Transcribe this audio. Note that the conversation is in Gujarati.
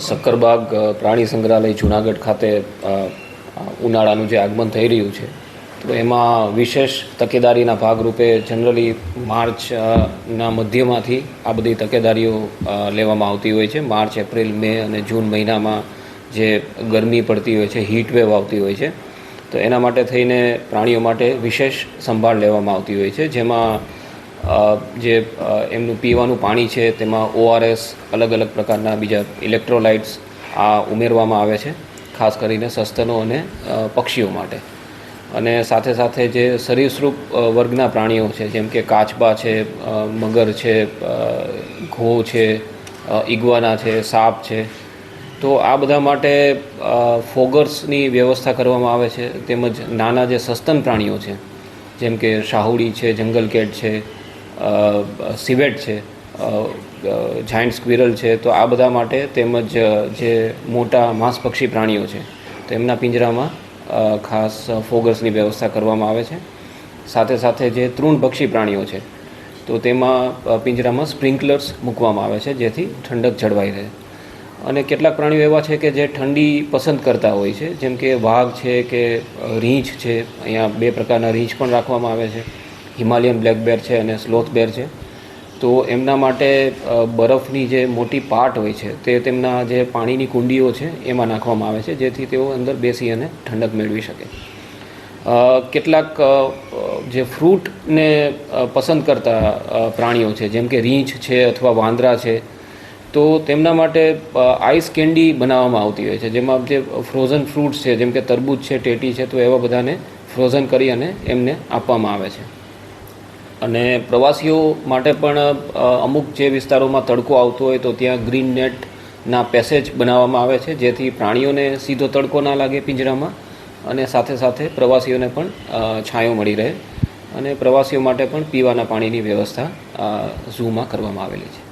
સક્કરબાગ પ્રાણી સંગ્રહાલય, જુનાગઢ ખાતે ઉનાળાનું જે આગમન થઈ રહ્યું છે. તો એમાં વિશેષ તકેદારીના ભાગરૂપે જનરલી માર્ચના મધ્યમાંથી આ બધી તકેદારીઓ લેવામાં આવતી હોય છે. માર્ચ, એપ્રિલ, મે અને જૂન મહિનામાં જે ગરમી પડતી હોય છે હીટવેવ આવતી હોય છે. તો એના માટે થઈને પ્રાણીઓ માટે વિશેષ સંભાળ લેવામાં આવતી હોય છે. જેમાં જે એમનું પીવાનું પાણી છે, તેમાં ઓઆરએસ અલગ અલગ પ્રકારના બીજા ઇલેક્ટ્રોલાઇટ્સ આ ઉમેરવામાં આવે છે, ખાસ કરીને સસ્તનો અને પક્ષીઓ માટે. અને સાથે સાથે જે સરીસૃપ વર્ગના પ્રાણીઓ છે, જેમ કે કાચબા છે મગર છે ઘો છે ઈગવાના છે, સાપ છે, તો આ બધા માટે ફોગર્સની વ્યવસ્થા કરવામાં આવે છે, તેમજ નાના જે સસ્તન પ્રાણીઓ છે, જેમ કે શાહુડી છે જંગલ કેટ છે સિવેટ છે જાયન્ટ સ્ક્વિરલ છે, તો આ બધા માટે તેમજ જે મોટા માંસપક્ષી પ્રાણીઓ છે, તો એમના પિંજરામાં ખાસ ફોગર્સની વ્યવસ્થા કરવામાં આવે છે. સાથે સાથે જે તૃણભક્ષી પ્રાણીઓ છે, તો તેમાં પિંજરામાં સ્પ્રિંકલર્સ મૂકવામાં આવે છે, જેથી ઠંડક જળવાઈ રહે. અને કેટલાક પ્રાણીઓ એવા છે કે જે ઠંડી પસંદ કરતા હોય છે, જેમ કે વાઘ છે કે રીંછ છે, અહીંયા બે પ્રકારના રીંછ પણ રાખવામાં આવે છે. હિમાલયન બ્લેક બેર છે અને સ્લોથ બેર છે. તો એમના માટે બરફની જે મોટી પાટ હોય છે, તે તેમના જે પાણીની કુંડીઓ છે, એમાં નાખવામાં આવે છે, જેથી તેઓ અંદર બેસી અને ઠંડક મેળવી શકે. કેટલાક જે ફ્રૂટને પસંદ કરતા પ્રાણીઓ છે, જેમ કે રીંછ છે અથવા વાંદરા છે, તો તેમના માટે આઈસ કેન્ડી બનાવવામાં આવતી હોય છે, જેમાં જે ફ્રોઝન ફ્રૂટ્સ છે, જેમ કે તરબૂચ છે, ટેટી છે, તો એવા બધાને ફ્રોઝન કરી અને એમને આપવામાં આવે છે. અને પ્રવાસીઓ માટે પણ અમુક જે વિસ્તારોમાં તડકો આવતો હોય તો ત્યાં ગ્રીન નેટના પેસેજ બનાવવામાં આવે છે, જેથી પ્રાણીઓને સીધો તડકો ના લાગે પિંજરામાં અને સાથે સાથે પ્રવાસીઓને પણ છાંયો મળી રહે અને પ્રવાસીઓ માટે પણ પીવાના પાણીની વ્યવસ્થા ઝૂમાં કરવામાં આવેલી છે.